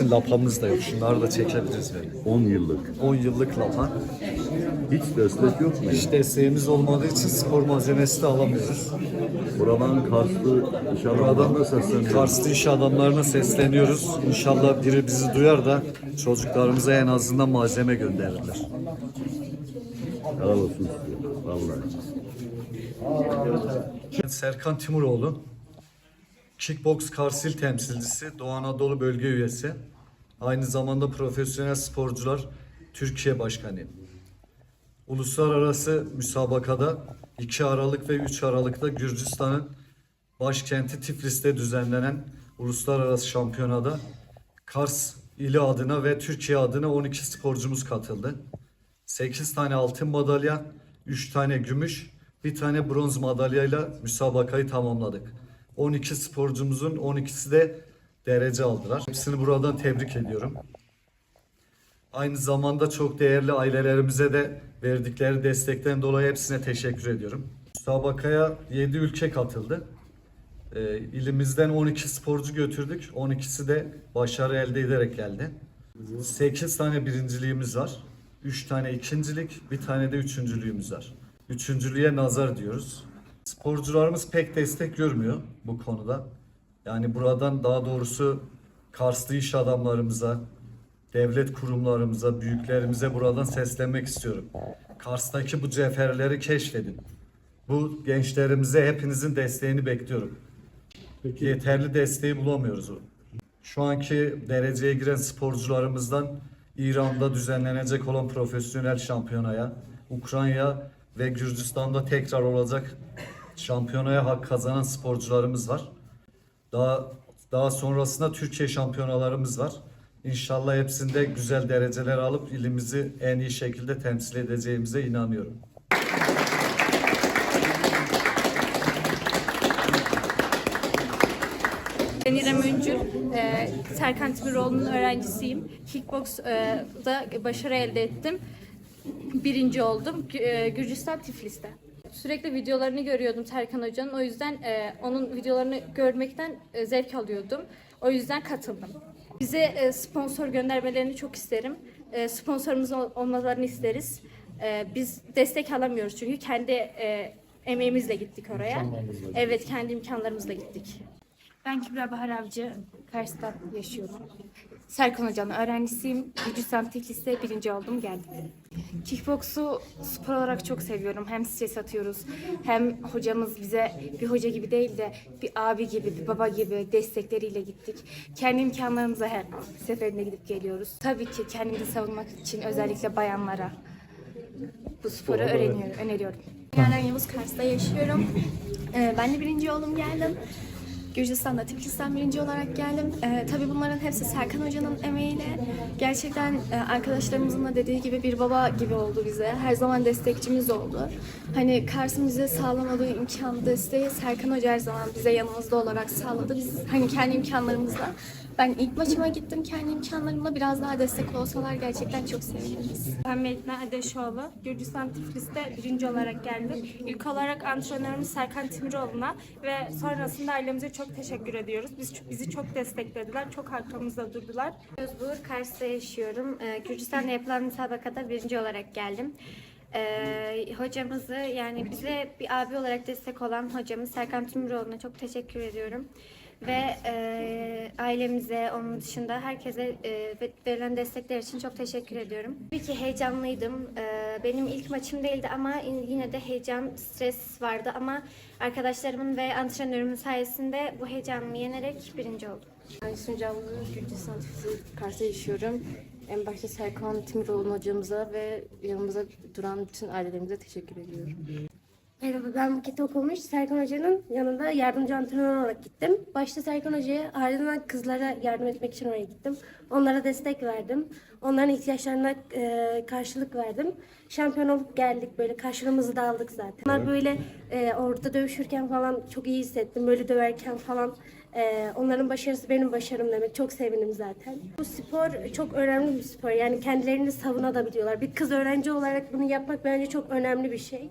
için lapamız da yok. Şunları da çekebiliriz böyle. 10 yıllık. 10 yıllık lapa. Hiç destek yok mu? Hiç desteğimiz olmadığı için spor malzemesi de alamıyoruz. Buradan Karslı iş adamlarına sesleniyorum. Karslı iş adamlarına sesleniyoruz. İnşallah biri bizi duyar da çocuklarımıza en azından malzeme gönderirler. Helal olsun size. Vallahi. Serkan Timuroğlu, Kickbox Karsil temsilcisi, Doğu Anadolu Bölge üyesi. Aynı zamanda profesyonel sporcular Türkiye Başkanı. Uluslararası müsabakada 2 Aralık ve 3 Aralık'ta Gürcistan'ın başkenti Tiflis'te düzenlenen uluslararası şampiyonada Kars ili adına ve Türkiye adına 12 sporcumuz katıldı. 8 tane altın madalya, 3 tane gümüş, bir tane bronz madalyayla müsabakayı tamamladık. 12 sporcumuzun 12'si de derece aldılar. Hepsini buradan tebrik ediyorum. Aynı zamanda çok değerli ailelerimize de verdikleri destekten dolayı hepsine teşekkür ediyorum. Müsabakaya 7 ülke katıldı. Ee, ilimizden 12 sporcu götürdük. 12'si de başarı elde ederek geldi. 8 tane birinciliğimiz var. 3 tane ikincilik, bir tane de üçüncülüğümüz var. Üçüncülüğe nazar diyoruz. Sporcularımız pek destek görmüyor bu konuda. Yani buradan daha doğrusu Karslı iş adamlarımıza, devlet kurumlarımıza, büyüklerimize buradan seslenmek istiyorum. Kars'taki bu cevherleri keşfedin. Bu gençlerimize hepinizin desteğini bekliyorum. Yeterli desteği bulamıyoruz. Şu anki dereceye giren sporcularımızdan İran'da düzenlenecek olan profesyonel şampiyonaya, Ukrayna ve Gürcistan'da tekrar olacak şampiyonaya hak kazanan sporcularımız var. Daha daha sonrasında Türkiye şampiyonalarımız var. İnşallah hepsinde güzel dereceler alıp ilimizi en iyi şekilde temsil edeceğimize inanıyorum. Ben İrem Öncül, e, Serkan Timiroğlu'nun öğrencisiyim. Kickbox'da başarı elde ettim. Birinci oldum. E, Gürcistan Tiflis'te. Sürekli videolarını görüyordum Serkan Hoca'nın. O yüzden e, onun videolarını görmekten e, zevk alıyordum. O yüzden katıldım. Bize e, sponsor göndermelerini çok isterim. E, sponsorumuz ol- olmalarını isteriz. E, biz destek alamıyoruz çünkü kendi e, emeğimizle gittik oraya. Evet, kendi imkanlarımızla gittik. Ben Kübra Bahar Avcı, Kars'ta yaşıyorum. Serkan Hoca'nın öğrencisiyim. Gürcistan Tiflis'te birinci oldum, geldim. Kickboksu spor olarak çok seviyorum. Hem stres atıyoruz, hem hocamız bize bir hoca gibi değil de bir abi gibi, bir baba gibi destekleriyle gittik. Kendi imkanlarımıza her seferinde gidip geliyoruz. Tabii ki kendimizi savunmak için özellikle bayanlara bu sporu öğreniyorum, öneriyorum. Yaren Yavuz Kars'ta yaşıyorum. Ee, ben de birinci oldum geldim. Gürcistan'da Tiflis'ten birinci olarak geldim. Ee, tabii bunların hepsi Serkan Hoca'nın emeğiyle. Gerçekten e, arkadaşlarımızın da dediği gibi bir baba gibi oldu bize. Her zaman destekçimiz oldu. Hani Kars'ın bize sağlamadığı imkan, desteği Serkan Hoca her zaman bize yanımızda olarak sağladı. Biz hani kendi imkanlarımızla. Ben ilk maçıma gittim kendi imkanlarımla. Biraz daha destek olsalar gerçekten çok seviniriz. Ben Metina Adeşoğlu. Gürcistan Tiflis'te birinci olarak geldim. İlk olarak antrenörümüz Serkan Timiroğlu'na ve sonrasında ailemize çok teşekkür ediyoruz. Biz, bizi çok desteklediler, çok arkamızda durdular. Özbuğur, Kars'ta yaşıyorum. Ee, Gürcistan'da yapılan müsabakada birinci olarak geldim. Ee, hocamızı yani bize bir abi olarak destek olan hocamız Serkan Tümüroğlu'na çok teşekkür ediyorum. Ve e, ailemize, onun dışında herkese e, ve- verilen destekler için çok teşekkür ediyorum. Tabii ki heyecanlıydım. Ee, benim ilk maçım değildi ama yine de heyecan, stres vardı. Ama arkadaşlarımın ve antrenörümün sayesinde bu heyecanımı yenerek birinci oldum. Aysun Canlı, Gürcistan Tiflis Kars'ta yaşıyorum. En başta Serkan Timiroğlu hocamıza ve yanımıza duran bütün ailelerimize teşekkür ediyorum. Merhaba ben Buket Okumuş. Serkan Hoca'nın yanında yardımcı antrenör olarak gittim. Başta Serkan Hoca'ya ardından kızlara yardım etmek için oraya gittim. Onlara destek verdim. Onların ihtiyaçlarına e, karşılık verdim. Şampiyon olup geldik böyle karşılığımızı da aldık zaten. Onlar böyle e, orada dövüşürken falan çok iyi hissettim. Böyle döverken falan e, onların başarısı benim başarım demek. Çok sevindim zaten. Bu spor çok önemli bir spor. Yani kendilerini savunabiliyorlar. Bir kız öğrenci olarak bunu yapmak bence çok önemli bir şey.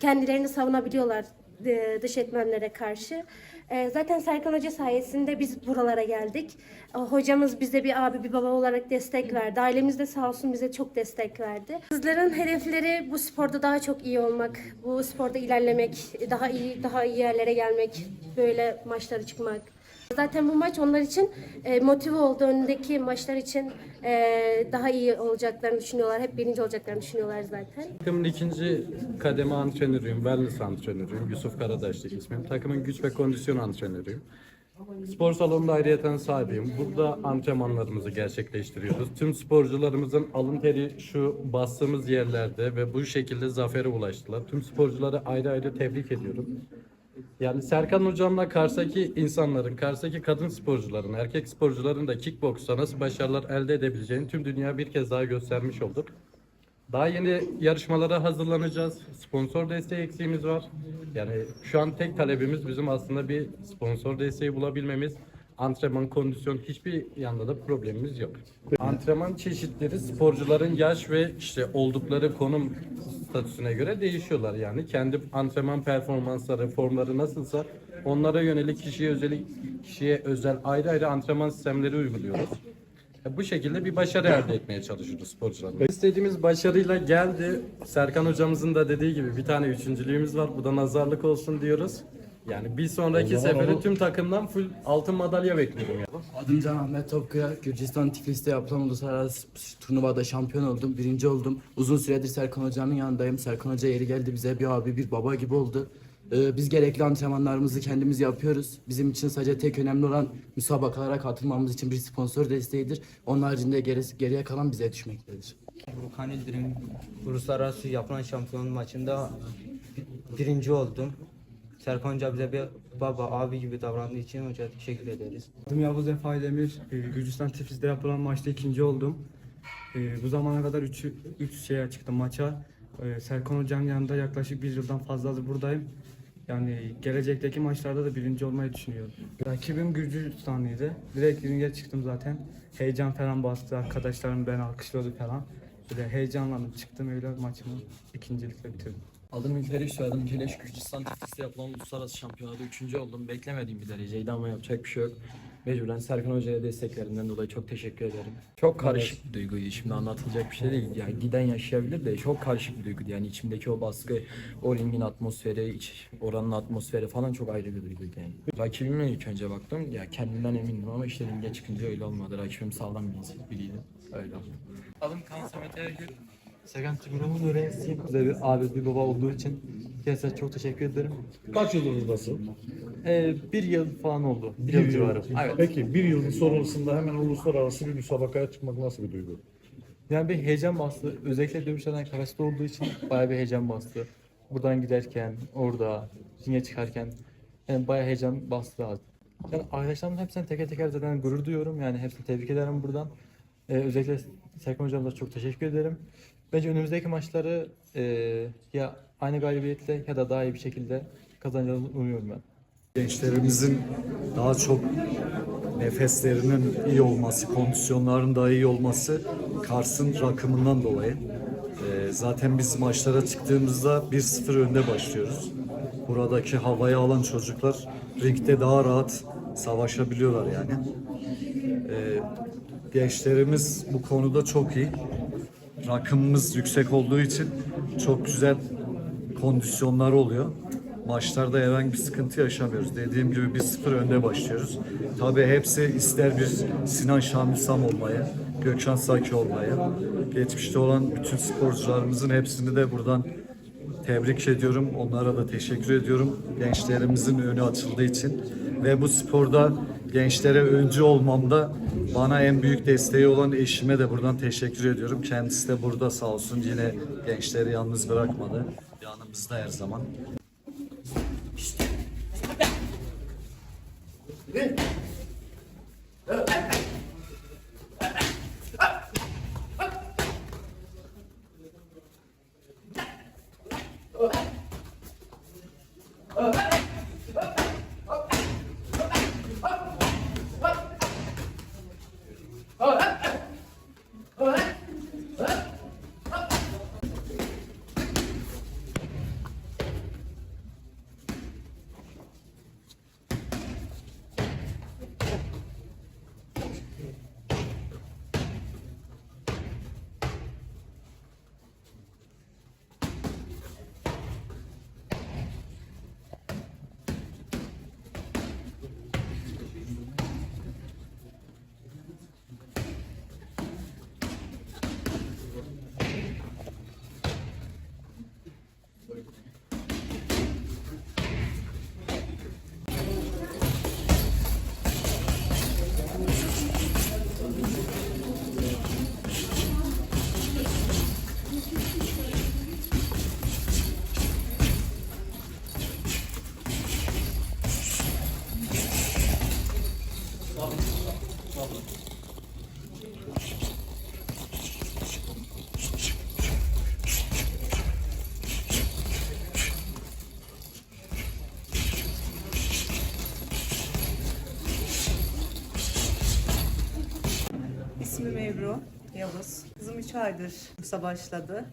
Kendilerini savunabiliyorlar e, dış etmenlere karşı. E, zaten Serkan Hoca sayesinde biz buralara geldik. E, Hocamız bize bir abi bir baba olarak destek verdi. Ailemiz de sağ olsun bize çok destek verdi. Kızların hedefleri bu sporda daha çok iyi olmak, bu sporda ilerlemek, daha iyi daha iyi yerlere gelmek, böyle maçlara çıkmak. Zaten bu maç onlar için e, motive oldu. Önündeki maçlar için e, daha iyi olacaklarını düşünüyorlar. Hep birinci olacaklarını düşünüyorlar zaten. Takımın ikinci kademe antrenörüyüm, wellness antrenörüyüm. Yusuf Karadaşlı ismim. Takımın güç ve kondisyon antrenörüyüm. Spor salonunda ayrıyeten sahibiyim. Burada antrenmanlarımızı gerçekleştiriyoruz. Tüm sporcularımızın alın teri şu bastığımız yerlerde ve bu şekilde zafere ulaştılar. Tüm sporcuları ayrı ayrı tebrik ediyorum. Yani Serkan hocamla Kars'taki insanların, Kars'taki kadın sporcuların, erkek sporcuların da kickboksta nasıl başarılar elde edebileceğini tüm dünya bir kez daha göstermiş olduk. Daha yeni yarışmalara hazırlanacağız. Sponsor desteği eksiğimiz var. Yani şu an tek talebimiz bizim aslında bir sponsor desteği bulabilmemiz. Antrenman, kondisyon hiçbir yanda da problemimiz yok. Antrenman çeşitleri sporcuların yaş ve işte oldukları konum statüsüne göre değişiyorlar yani. Kendi antrenman performansları, formları nasılsa onlara yönelik kişiye özel kişiye özel ayrı ayrı antrenman sistemleri uyguluyoruz. E, Bu şekilde bir başarı elde etmeye çalışıyoruz sporcularla. İstediğimiz başarıyla geldi. Serkan hocamızın da dediği gibi bir tane üçüncülüğümüz var. Bu da nazarlık olsun diyoruz. Yani bir sonraki sefere tüm takımdan full altın madalya bekliyorum ya. Adım Can Ahmet Topkaya. Gürcistan Tiflis'te yapılan uluslararası turnuvada şampiyon oldum. Birinci oldum. Uzun süredir Serkan Hoca'nın yanındayım. Serkan Hoca yeri geldi bize bir abi bir baba gibi oldu. Ee, biz gerekli antrenmanlarımızı kendimiz yapıyoruz. Bizim için sadece tek önemli olan müsabakalara katılmamız için bir sponsor desteğidir. Onun haricinde gerisi, geriye kalan bize düşmektedir. Burkan İldirim uluslararası yapılan şampiyon maçında bi- birinci oldum. Serkan Hoca bize bir baba, abi gibi davrandığı için hocaya teşekkür ederiz. Adım Yavuz Efe Aydemir. Ee, Gürcistan Tiflis'te yapılan maçta ikinci oldum. Ee, Bu zamana kadar 3 üç şeye çıktım maça. Ee, Serkan Hoca'nın yanında yaklaşık bir yıldan fazladır buradayım. Yani gelecekteki maçlarda da birinci olmayı düşünüyorum. Rakibim Gürcistanlıydı. Direkt ringe çıktım zaten. Heyecan falan bastı. Arkadaşlarım ben alkışlıyordu falan. Böyle heyecanlandım çıktım öyle maçımı ikincilikle bitirdim. Adım Ülker soyadım Kileş Gürcistan Tiflis'te yapılan uluslararası şampiyonada üçüncü oldum. Beklemediğim bir dereceydi ama yapacak bir şey yok. Mecburen Serkan Hoca'ya desteklerinden dolayı çok teşekkür ederim. Çok karışık bir duyguydu. Şimdi anlatılacak bir şey değil. Yani giden yaşayabilir de çok karışık bir duyguydu. Yani içimdeki o baskı, o ringin atmosferi, iç, oranın atmosferi falan çok ayrı bir duyguydu yani. Rakibime ilk önce baktım. Ya kendimden emindim ama işte ringe çıkınca öyle olmadı. Rakibim sağlam bir biriydi. Öyle oldu. Adım Kaan Samet Ergül. Serkan Tümrüt'ün öğrencisiyim. Bize bir abi bir baba olduğu için kendisine çok teşekkür ederim. Kaç yıldır buradasın? Ee, bir yıl falan oldu. Bir, yıl civarı. Evet. Peki bir yılın sonrasında hemen uluslararası bir müsabakaya çıkmak nasıl bir duygu? Yani bir heyecan bastı. Özellikle dövüşlerden karşıda olduğu için bayağı bir heyecan bastı. Buradan giderken, orada, ringe çıkarken yani bayağı heyecan bastı artık. Yani arkadaşlarımın hepsine teker teker zaten gurur duyuyorum. Yani hepsini tebrik ederim buradan. Ee, özellikle Serkan Hocam'a da çok teşekkür ederim. Bence önümüzdeki maçları e, ya aynı galibiyetle ya da daha iyi bir şekilde kazanacağımızı umuyorum ben. Gençlerimizin daha çok nefeslerinin iyi olması, kondisyonların daha iyi olması Kars'ın rakımından dolayı. Ee, zaten biz maçlara çıktığımızda 1-0 önde başlıyoruz. Buradaki havayı alan çocuklar ringde daha rahat savaşabiliyorlar yani. Ee, gençlerimiz bu konuda çok iyi. Rakımımız yüksek olduğu için çok güzel kondisyonlar oluyor. Maçlarda herhangi bir sıkıntı yaşamıyoruz. Dediğim gibi 1-0 önde başlıyoruz. Tabii hepsi ister bir Sinan Şamil Sam olmayı, Gökhan Saki olmayı. Geçmişte olan bütün sporcularımızın hepsini de buradan tebrik ediyorum. Onlara da teşekkür ediyorum. Gençlerimizin önü açıldığı için. Ve bu sporda gençlere öncü olmamda bana en büyük desteği olan eşime de buradan teşekkür ediyorum. Kendisi de burada sağ olsun yine gençleri yalnız bırakmadı. Yanımızda her zaman. Ne? Oh, İsmim Ebru Yavuz. Kızım 3 aydır kursa başladı.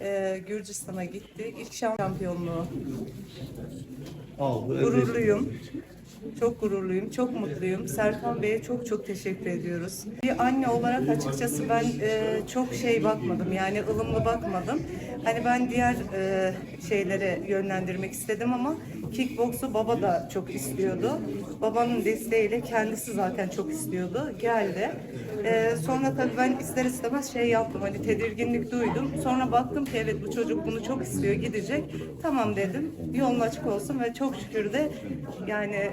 Ee, Gürcistan'a gitti. İlk şampiyonluğu. Gururluyum. Çok gururluyum, çok mutluyum. Serkan Bey'e çok çok teşekkür ediyoruz. Bir anne olarak açıkçası ben e, çok şey bakmadım yani ılımlı bakmadım. Hani ben diğer e, şeylere yönlendirmek istedim ama kickboksu baba da çok istiyordu. Babanın desteğiyle kendisi zaten çok istiyordu. Geldi. E, sonra tabii ben ister istemez şey yaptım hani tedirginlik duydum. Sonra baktım ki evet bu çocuk bunu çok istiyor gidecek. Tamam dedim yolun açık olsun ve çok şükür de yani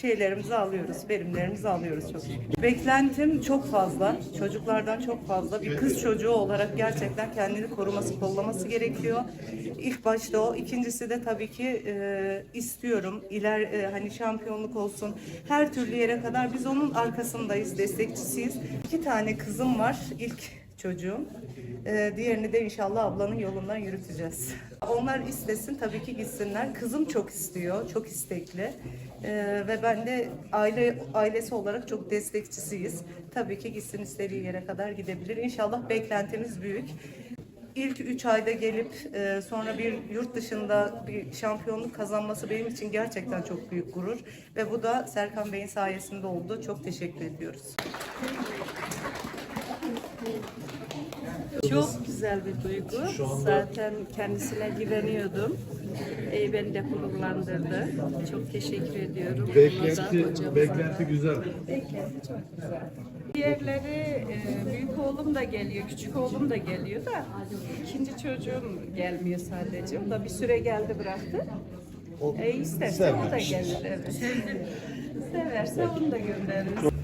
şeylerimizi alıyoruz, verimlerimizi alıyoruz çok şükür. Beklentim çok fazla, çocuklardan çok fazla. Bir kız çocuğu olarak gerçekten kendini koruması, kollaması gerekiyor. İlk başta o, ikincisi de tabii ki e, istiyorum. İler e, hani şampiyonluk olsun, her türlü yere kadar biz onun arkasındayız, destekçisiyiz. İki tane kızım var, ilk çocuğum. Ee, diğerini de inşallah ablanın yolundan yürüteceğiz. Onlar istesin tabii ki gitsinler. Kızım çok istiyor, çok istekli. Ee, ve ben de aile ailesi olarak çok destekçisiyiz. Tabii ki gitsin istediği yere kadar gidebilir. İnşallah beklentimiz büyük. İlk üç ayda gelip e, sonra bir yurt dışında bir şampiyonluk kazanması benim için gerçekten çok büyük gurur. Ve bu da Serkan Bey'in sayesinde oldu. Çok teşekkür ediyoruz. Çok güzel bir duygu. Zaten kendisine güveniyordum. Ee, beni de gururlandırdı. Çok teşekkür ediyorum. Beklenti, beklenti güzel. Beklenti çok güzel. Diğerleri e, büyük oğlum da geliyor, küçük oğlum da geliyor da ikinci çocuğum gelmiyor sadece. O da bir süre geldi bıraktı. E, isterse o da gelir. Evet. Severse onu da göndeririz.